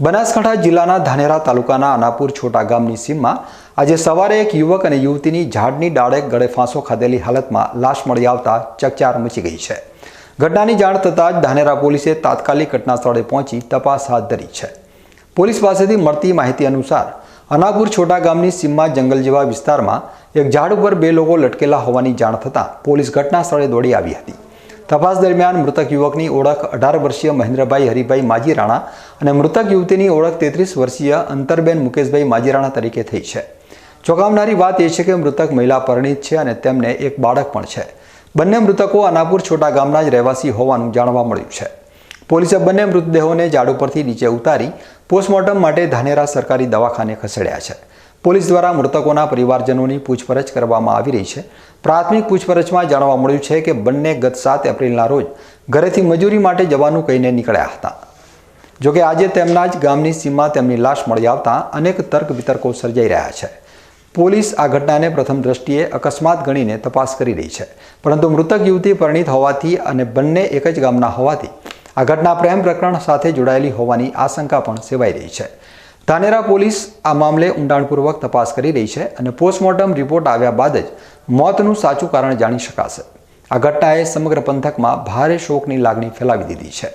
બનાસકાંઠા જિલ્લાના ધાનેરા તાલુકાના અનાપુર છોટા ગામની સીમમાં આજે સવારે એક યુવક અને યુવતીની ઝાડની ડાળે ગળે ફાંસો ખાધેલી હાલતમાં લાશ મળી આવતા ચકચાર મચી ગઈ છે. ઘટનાની જાણ થતાં જ ધાનેરા પોલીસે તાત્કાલિક ઘટના સ્થળે પહોંચી તપાસ હાથ ધરી છે. પોલીસ પાસેથી મળતી માહિતી અનુસાર, અનાપુર છોટા ગામની સીમમાં જંગલ જેવા વિસ્તારમાં એક ઝાડ ઉપર બે લોકો લટકેલા હોવાની જાણ થતાં પોલીસ ઘટના સ્થળે દોડી આવી હતી. તપાસ દરમિયાન મૃતક યુવકની ઓળખ અઢાર વર્ષીય મહેન્દ્રભાઈ હરિભાઈ માજીરાણા અને મૃતક યુવતીની ઓળખ તેત્રીસ વર્ષીય અંતરબેન મુકેશભાઈ માજીરાણા તરીકે થઈ છે. ચોંકાવનારી વાત એ છે કે મૃતક મહિલા પરિણીત છે અને તેમને એક બાળક પણ છે. બંને મૃતકો અનાપુર છોટા ગામના જ રહેવાસી હોવાનું જાણવા મળ્યું છે. પોલીસે બંને મૃતદેહોને ઝાડ ઉપરથી નીચે ઉતારી પોસ્ટમોર્ટમ માટે ધાનેરા સરકારી દવાખાને ખસેડ્યા છે. પોલીસ દ્વારા મૃતકોના પરિવારજનોની પૂછપરછ કરવામાં આવી રહી છે. પ્રાથમિક પૂછપરછમાં જાણવા મળ્યું છે કે બંને ગત સાત એપ્રિલના રોજ ઘરેથી મજૂરી માટે જવાનું કહીને નીકળ્યા હતા. જોકે આજે તેમના જ ગામની સીમમાં તેમની લાશ મળી આવતા અનેક તર્ક વિતર્કો સર્જાઈ રહ્યા છે. પોલીસ આ ઘટનાને પ્રથમ દ્રષ્ટિએ અકસ્માત ગણીને તપાસ કરી રહી છે. પરંતુ મૃતક યુવતી પરિણીત હોવાથી અને બંને એક જ ગામના હોવાથી આ ઘટના પ્રેમ પ્રકરણ સાથે જોડાયેલી હોવાની આશંકા પણ સેવાઈ રહી છે. ધાનેરા પોલીસ આ મામલે ઊંડાણપૂર્વક તપાસ કરી રહી છે અને પોસ્ટમોર્ટમ રિપોર્ટ આવ્યા બાદ જ મોતનું સાચું કારણ જાણી શકાશે. આ ઘટનાએ સમગ્ર પંથકમાં ભારે શોકની લાગણી ફેલાવી દીધી છે.